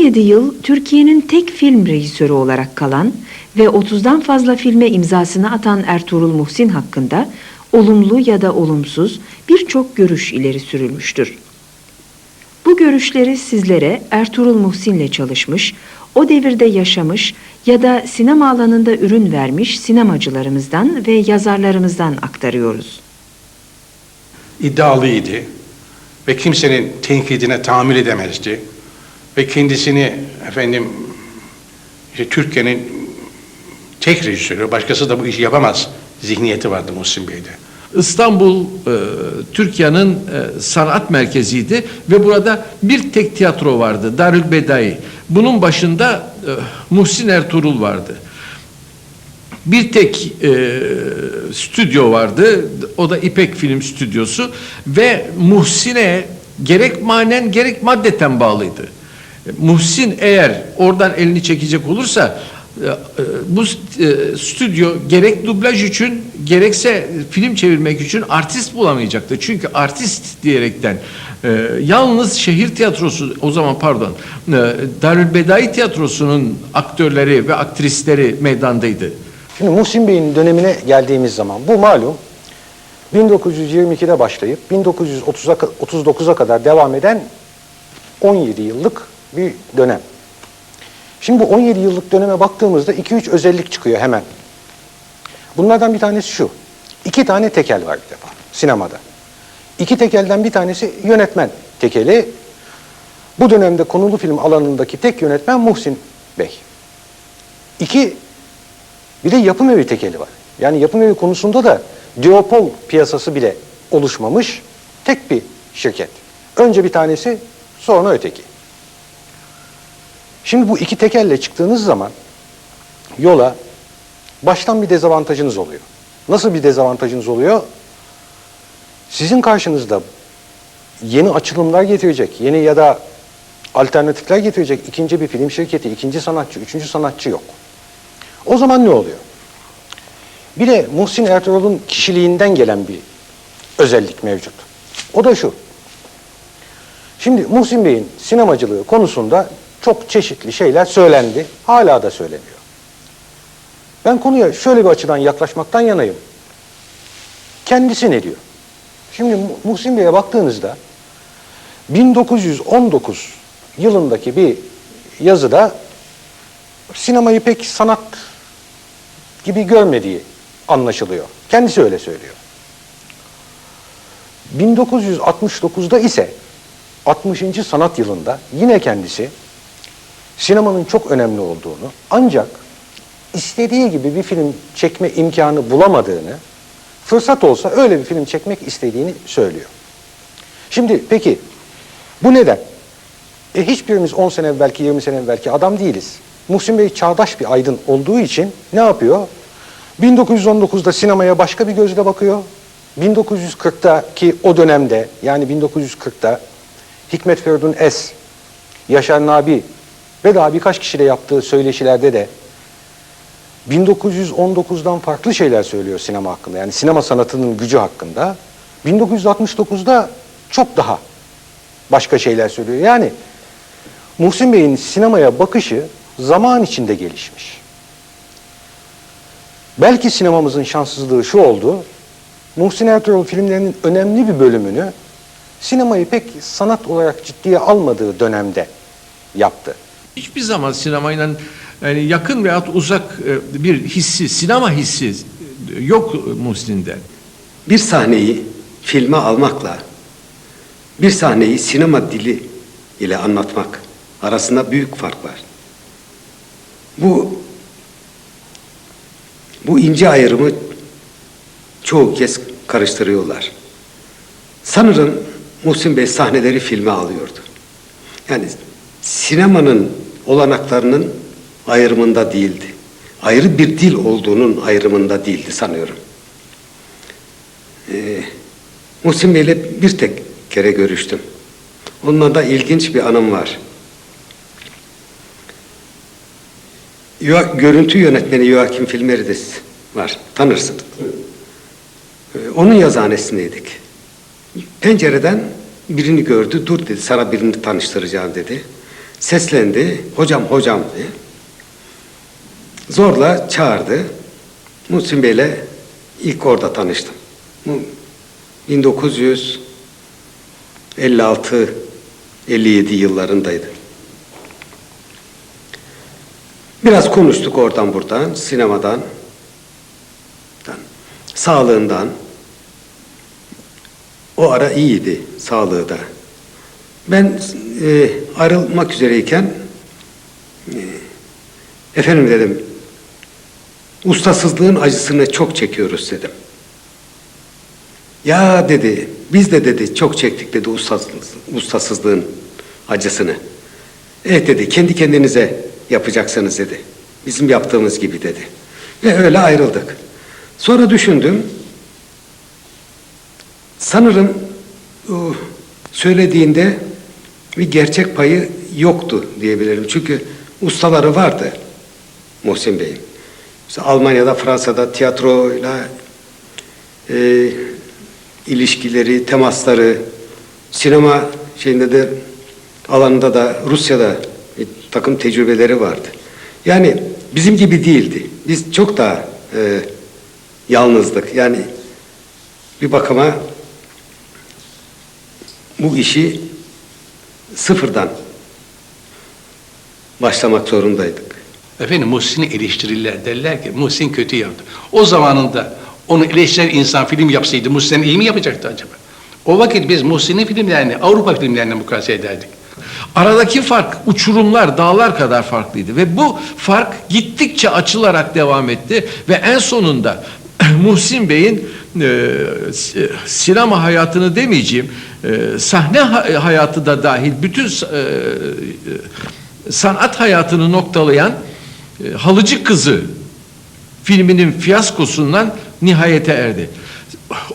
17 yıl Türkiye'nin tek film rejisörü olarak kalan ve 30'dan fazla filme imzasını atan Ertuğrul Muhsin hakkında olumlu ya da olumsuz birçok görüş ileri sürülmüştür. Bu görüşleri sizlere Ertuğrul Muhsin'le çalışmış, o devirde yaşamış ya da sinema alanında ürün vermiş sinemacılarımızdan ve yazarlarımızdan aktarıyoruz. iddialıydı ve kimsenin tenkidine tahammül edemezdi ve kendisini efendim işte Türkiye'nin tek rejisörü, başkası da bu işi yapamaz zihniyeti vardı Muhsin Bey'de. İstanbul e, Türkiye'nin e, sanat merkeziydi ve burada bir tek tiyatro vardı Darül Bedai. Bunun başında e, Muhsin Ertuğrul vardı. Bir tek e, stüdyo vardı. O da İpek Film Stüdyosu ve Muhsin'e gerek manen gerek maddeten bağlıydı. Muhsin eğer oradan elini çekecek olursa e, e, bu e, stüdyo gerek dublaj için gerekse film çevirmek için artist bulamayacaktı. Çünkü artist diyerekten yalnız şehir tiyatrosu o zaman pardon Darülbedai tiyatrosunun aktörleri ve aktrisleri meydandaydı. Şimdi Muhsin Bey'in dönemine geldiğimiz zaman bu malum 1922'de başlayıp 1930'a ka- 39'a kadar devam eden 17 yıllık bir dönem. Şimdi bu 17 yıllık döneme baktığımızda 2-3 özellik çıkıyor hemen. Bunlardan bir tanesi şu. İki tane tekel var bir defa sinemada. İki tekelden bir tanesi yönetmen tekeli. Bu dönemde konulu film alanındaki tek yönetmen Muhsin Bey. İki, bir de yapım evi tekeli var. Yani yapım evi konusunda da duopol piyasası bile oluşmamış tek bir şirket. Önce bir tanesi sonra öteki. Şimdi bu iki tekelle çıktığınız zaman yola baştan bir dezavantajınız oluyor. Nasıl bir dezavantajınız oluyor? Sizin karşınızda yeni açılımlar getirecek, yeni ya da alternatifler getirecek ikinci bir film şirketi, ikinci sanatçı, üçüncü sanatçı yok. O zaman ne oluyor? Bir de Muhsin Ertuğrul'un kişiliğinden gelen bir özellik mevcut. O da şu. Şimdi Muhsin Bey'in sinemacılığı konusunda çok çeşitli şeyler söylendi. Hala da söyleniyor. Ben konuya şöyle bir açıdan yaklaşmaktan yanayım. Kendisi ne diyor? Şimdi Mu- Muhsin Bey'e baktığınızda 1919 yılındaki bir yazıda sinemayı pek sanat gibi görmediği anlaşılıyor. Kendisi öyle söylüyor. 1969'da ise 60. sanat yılında yine kendisi sinemanın çok önemli olduğunu ancak istediği gibi bir film çekme imkanı bulamadığını fırsat olsa öyle bir film çekmek istediğini söylüyor. Şimdi peki bu neden? E hiçbirimiz 10 sene evvelki 20 sene evvelki adam değiliz. Muhsin Bey çağdaş bir aydın olduğu için ne yapıyor? 1919'da sinemaya başka bir gözle bakıyor. 1940'daki o dönemde yani 1940'da Hikmet Feridun Es, Yaşar Nabi ve daha birkaç kişiyle yaptığı söyleşilerde de 1919'dan farklı şeyler söylüyor sinema hakkında. Yani sinema sanatının gücü hakkında. 1969'da çok daha başka şeyler söylüyor. Yani Muhsin Bey'in sinemaya bakışı zaman içinde gelişmiş. Belki sinemamızın şanssızlığı şu oldu. Muhsin Ertuğrul filmlerinin önemli bir bölümünü sinemayı pek sanat olarak ciddiye almadığı dönemde yaptı. Hiçbir zaman sinemayla yani yakın veyahut uzak e, bir hissi, sinema hissi e, yok Muhsin'de. bir sahneyi filme almakla bir sahneyi sinema dili ile anlatmak arasında büyük fark var. Bu bu ince ayrımı çoğu kez karıştırıyorlar. Sanırım Muhsin Bey sahneleri filme alıyordu. Yani sinemanın olanaklarının ayrımında değildi. Ayrı bir dil olduğunun ayrımında değildi sanıyorum. Ee, Muhsin Bey'le bir tek kere görüştüm. Onunla da ilginç bir anım var. Görüntü yönetmeni Joachim Filmerides var. Tanırsın. Ee, onun yazıhanesindeydik. Pencereden birini gördü. Dur dedi sana birini tanıştıracağım dedi. Seslendi. Hocam hocam diye. Zorla çağırdı. Muhsin Bey'le ilk orada tanıştım. Bu 1956 57 yıllarındaydı. Biraz konuştuk oradan buradan, sinemadan, sağlığından. O ara iyiydi sağlığı da. Ben e, ayrılmak üzereyken e, efendim dedim ustasızlığın acısını çok çekiyoruz dedim. Ya dedi biz de dedi çok çektik dedi ustasız, ustasızlığın acısını. Evet dedi kendi kendinize yapacaksınız dedi. Bizim yaptığımız gibi dedi. Ve öyle ayrıldık. Sonra düşündüm. Sanırım o söylediğinde bir gerçek payı yoktu diyebilirim. Çünkü ustaları vardı Muhsin Bey'in. İşte Almanya'da, Fransa'da tiyatroyla e, ilişkileri, temasları, sinema şeyinde de alanında da Rusya'da bir takım tecrübeleri vardı. Yani bizim gibi değildi. Biz çok daha e, yalnızdık. Yani bir bakıma bu işi sıfırdan başlamak zorundaydık. Efendim Muhsin'i eleştirirler. Derler ki Muhsin kötü yaptı. O zamanında onu eleştiren insan film yapsaydı Muhsin iyi mi yapacaktı acaba? O vakit biz Muhsin'in filmlerini Avrupa filmlerine mukayese ederdik. Aradaki fark uçurumlar, dağlar kadar farklıydı ve bu fark gittikçe açılarak devam etti ve en sonunda Muhsin Bey'in e, si- sinema hayatını demeyeceğim, e, sahne ha- hayatı da dahil bütün e, e, sanat hayatını noktalayan e, Halıcı Kızı filminin fiyaskosundan nihayete erdi.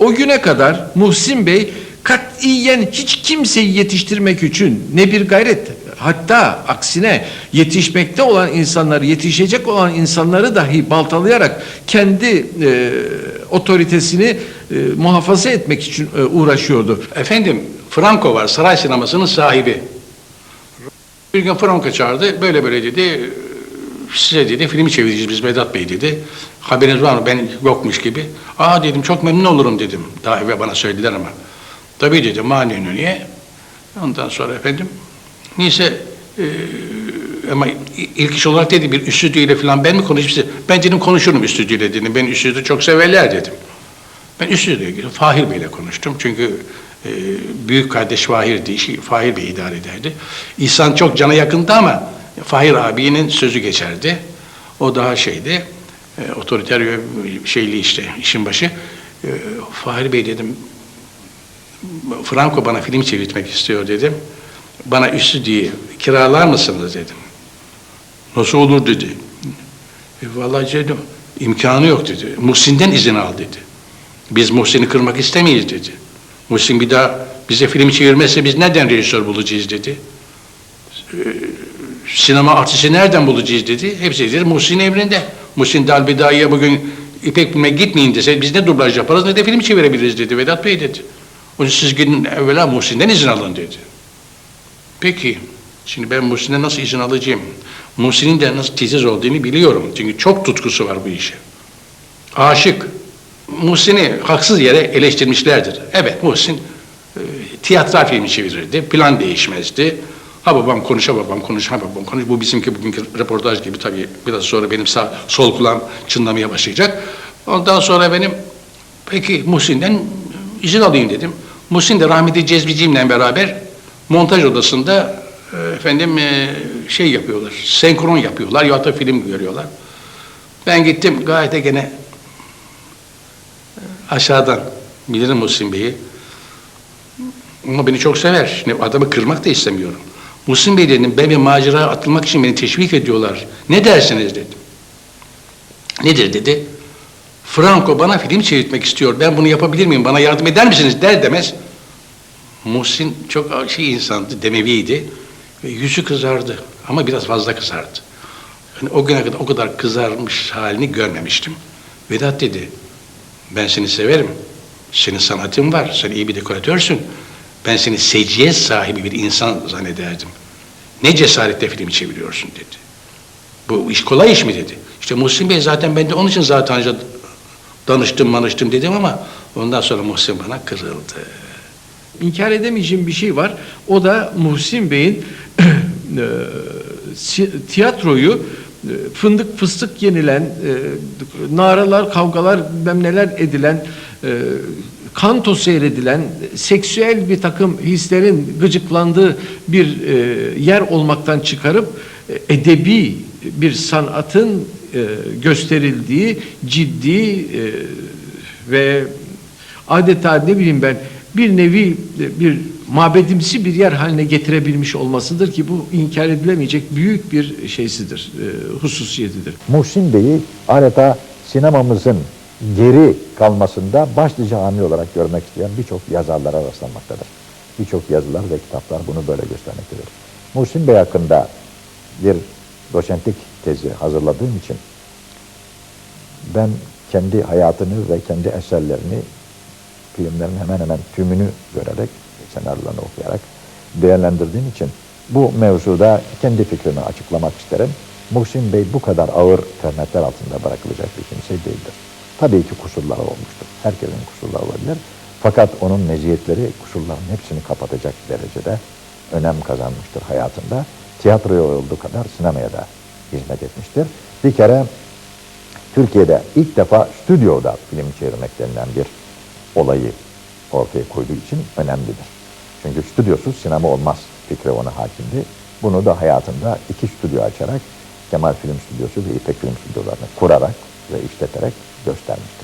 O güne kadar Muhsin Bey katiyen hiç kimseyi yetiştirmek için ne bir gayret hatta aksine yetişmekte olan insanları yetişecek olan insanları dahi baltalayarak kendi e, otoritesini e, muhafaza etmek için e, uğraşıyordu. Efendim Franco var saray sinemasının sahibi. Bir gün Franco çağırdı böyle böyle dedi size dedi filmi çevireceğiz biz Vedat Bey dedi. Haberiniz var mı ben yokmuş gibi. Aa dedim çok memnun olurum dedim. Daha evvel bana söylediler ama. Tabii dedim mani niye? Ondan sonra efendim neyse e, ama ilk iş olarak dedi bir üstüdüyle falan ben mi konuşayım? Ben dedim konuşurum üstüdüyle dedim. Ben üstüdü çok severler dedim. Ben üstüyle ilgili Fahir Bey'le konuştum. Çünkü e, büyük kardeş Fahir'di, işi Fahir Bey idare ederdi. İhsan çok cana yakındı ama Fahir abinin sözü geçerdi. O daha şeydi, e, otoriter şeyli işte işin başı. E, Fahir Bey dedim, Franco bana film çevirtmek istiyor dedim. Bana üstü diye kiralar mısınız dedim. Nasıl olur dedi. E, vallahi dedim, imkanı yok dedi. Muhsin'den izin al dedi. Biz Muhsin'i kırmak istemeyiz dedi. Muhsin bir daha bize film çevirmezse biz nereden rejisör bulacağız dedi. Ee, sinema artisti nereden bulacağız dedi. Hepsi dedi Muhsin emrinde. Muhsin Dalbidai'ye bugün İpek Bilme gitmeyin dese biz ne dublaj yaparız ne de film çevirebiliriz dedi Vedat Bey dedi. Onun siz gidin evvela Muhsin'den izin alın dedi. Peki, şimdi ben Muhsin'den nasıl izin alacağım? Muhsin'in de nasıl titiz olduğunu biliyorum. Çünkü çok tutkusu var bu işe. Aşık. Muhsin'i haksız yere eleştirmişlerdir. Evet Muhsin e, tiyatral filmi çevirirdi. Plan değişmezdi. Ha babam konuş, ha babam konuş, ha babam konuş. Bu bizimki bugünkü röportaj gibi tabii biraz sonra benim sağ, sol kulağım çınlamaya başlayacak. Ondan sonra benim peki Muhsin'den izin alayım dedim. Muhsin de rahmetli Cezbiciğimle beraber montaj odasında e, efendim e, şey yapıyorlar, senkron yapıyorlar ya da film görüyorlar. Ben gittim gayet de gene aşağıdan bilirim Muhsin Bey'i. Ama beni çok sever. Şimdi adamı kırmak da istemiyorum. Muhsin Bey dedim, ben bir maceraya atılmak için beni teşvik ediyorlar. Ne dersiniz dedim. Nedir dedi. Franco bana film çevirtmek istiyor. Ben bunu yapabilir miyim? Bana yardım eder misiniz? Der demez. Muhsin çok şey insandı, demeviydi. Ve yüzü kızardı. Ama biraz fazla kızardı. Yani o güne kadar o kadar kızarmış halini görmemiştim. Vedat dedi, ben seni severim. Senin sanatın var, sen iyi bir dekoratörsün. Ben seni seciyet sahibi bir insan zannederdim. Ne cesaretle film çeviriyorsun dedi. Bu iş kolay iş mi dedi. İşte Muhsin Bey zaten ben de onun için zaten danıştım manıştım dedim ama ondan sonra Muhsin bana kırıldı. İnkar edemeyeceğim bir şey var. O da Muhsin Bey'in e, tiyatroyu e, fındık fıstık yenilen, e, naralar, kavgalar, bilmem neler edilen, kanto seyredilen, seksüel bir takım hislerin gıcıklandığı bir yer olmaktan çıkarıp edebi bir sanatın gösterildiği ciddi ve adeta ne bileyim ben bir nevi bir mabedimsi bir yer haline getirebilmiş olmasıdır ki bu inkar edilemeyecek büyük bir şeysidir, e, hususiyetidir. Muhsin Bey'i adeta sinemamızın geri kalmasında başlıca amil olarak görmek isteyen birçok yazarlara rastlanmaktadır. Birçok yazılar ve kitaplar bunu böyle göstermektedir. Muhsin Bey hakkında bir doçentlik tezi hazırladığım için ben kendi hayatını ve kendi eserlerini filmlerin hemen hemen tümünü görerek, senaryolarını okuyarak değerlendirdiğim için bu mevzuda kendi fikrimi açıklamak isterim. Muhsin Bey bu kadar ağır töhmetler altında bırakılacak bir kimse değildir. Tabii ki kusurları olmuştur. Herkesin kusurları olabilir. Fakat onun meziyetleri kusurların hepsini kapatacak derecede önem kazanmıştır hayatında. Tiyatroya olduğu kadar sinemaya da hizmet etmiştir. Bir kere Türkiye'de ilk defa stüdyoda film çevirmek denilen bir olayı ortaya koyduğu için önemlidir. Çünkü stüdyosuz sinema olmaz fikri ona hakimdi. Bunu da hayatında iki stüdyo açarak Kemal Film Stüdyosu ve İpek Film Stüdyolarını kurarak ve işleterek göstermiştir.